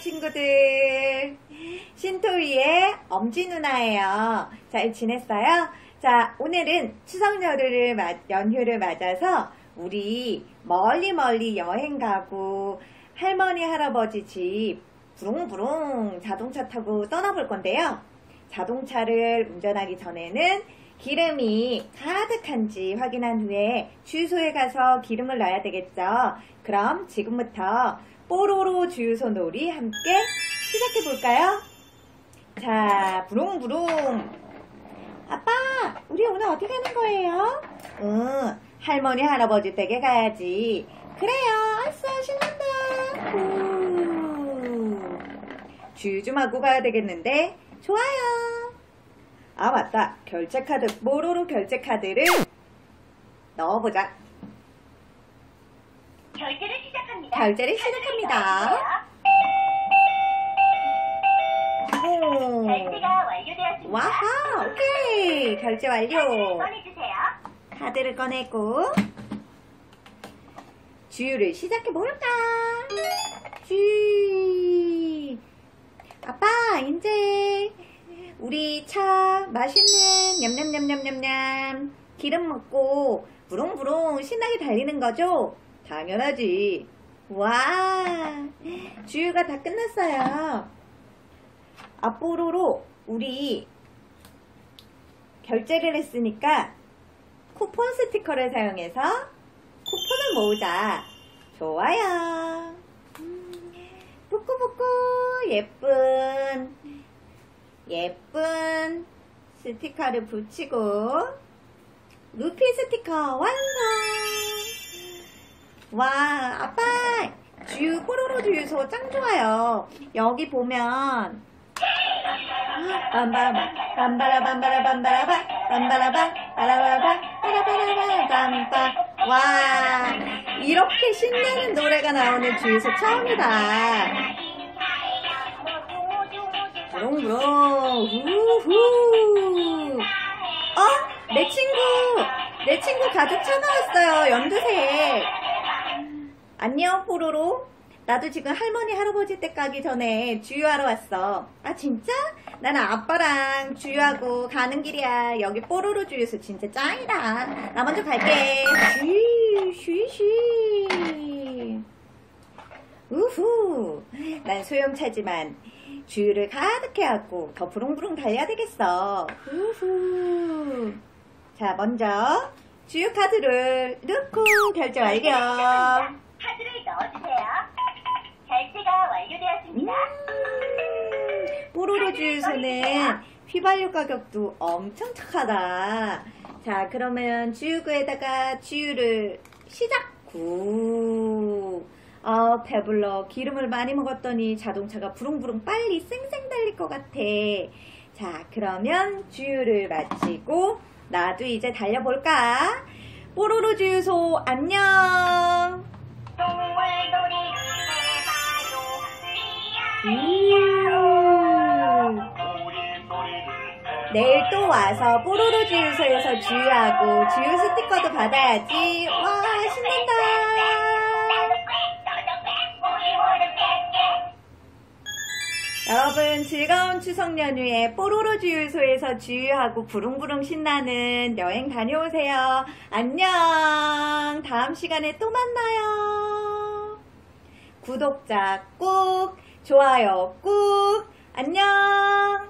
친구들. 신토위의 엄지 누나예요. 잘 지냈어요? 자, 오늘은 추석 연휴를, 맞- 연휴를 맞아서 우리 멀리 멀리 여행 가고 할머니, 할아버지 집 부릉부릉 자동차 타고 떠나볼 건데요. 자동차를 운전하기 전에는 기름이 가득한지 확인한 후에 주유소에 가서 기름을 넣어야 되겠죠. 그럼 지금부터 뽀로로 주유소 놀이 함께 시작해 볼까요? 자, 부릉부릉. 아빠, 우리 오늘 어디 가는 거예요? 응, 할머니, 할아버지 댁에 가야지. 그래요, 아싸, 신난다. 후. 주유 좀 하고 가야 되겠는데? 좋아요. 아, 맞다. 결제 카드, 뽀로로 결제 카드를 넣어보자. 결제를. 결제를 시작합니다. 오. 결제가 완료되었습니다. 와하, 오케이. 결제 완료. 꺼내주세요. 카드를 꺼내고 주유를 시작해 볼까? 주. 아빠, 이제 우리 차 맛있는 냠냠냠냠냠냠 기름 먹고 부릉부릉 신나게 달리는 거죠? 당연하지. 와, 주유가 다 끝났어요. 앞으로로 우리 결제를 했으니까 쿠폰 스티커를 사용해서 쿠폰을 모으자. 좋아요. 음, 뿌꾸뿌꾸 예쁜 예쁜 스티커를 붙이고 루피 스티커 완성. 와 아빠 주유 뽀로로 주유소 짱 좋아요. 여기 보면 와 이렇게 신나는 노래가 나오는 주유소 처음이다. 우후. 어? 내 친구 내 친구 가족 차 나왔어요. 연두색 안녕 뽀로로. 나도 지금 할머니 할아버지 댁 가기 전에 주유하러 왔어. 아 진짜? 나는 아빠랑 주유하고 가는 길이야. 여기 뽀로로 주유소 진짜 짱이다. 나 먼저 갈게. 쉬쉬쉬. 우후. 난 소형차지만 주유를 가득 해왔고 더 부릉부릉 달려야 되겠어. 우후. 자 먼저 주유 카드를 넣고 결제 완료 주유소는 휘발유 가격도 엄청 착하다. 자, 그러면 주유구에다가 주유를 시작! 구. 아, 배불러. 기름을 많이 먹었더니 자동차가 부릉부릉 빨리 쌩쌩 달릴 것 같아. 자, 그러면 주유를 마치고 나도 이제 달려볼까? 뽀로로 주유소 안녕! 동물놀이를 음. 내일 또 와서 뽀로로 주유소에서 주유하고 주유 스티커도 받아야지. 와, 신난다. 여러분, 즐거운 추석 연휴에 뽀로로 주유소에서 주유하고 부릉부릉 신나는 여행 다녀오세요. 안녕. 다음 시간에 또 만나요. 구독자 꾹, 좋아요 꾹, 안녕.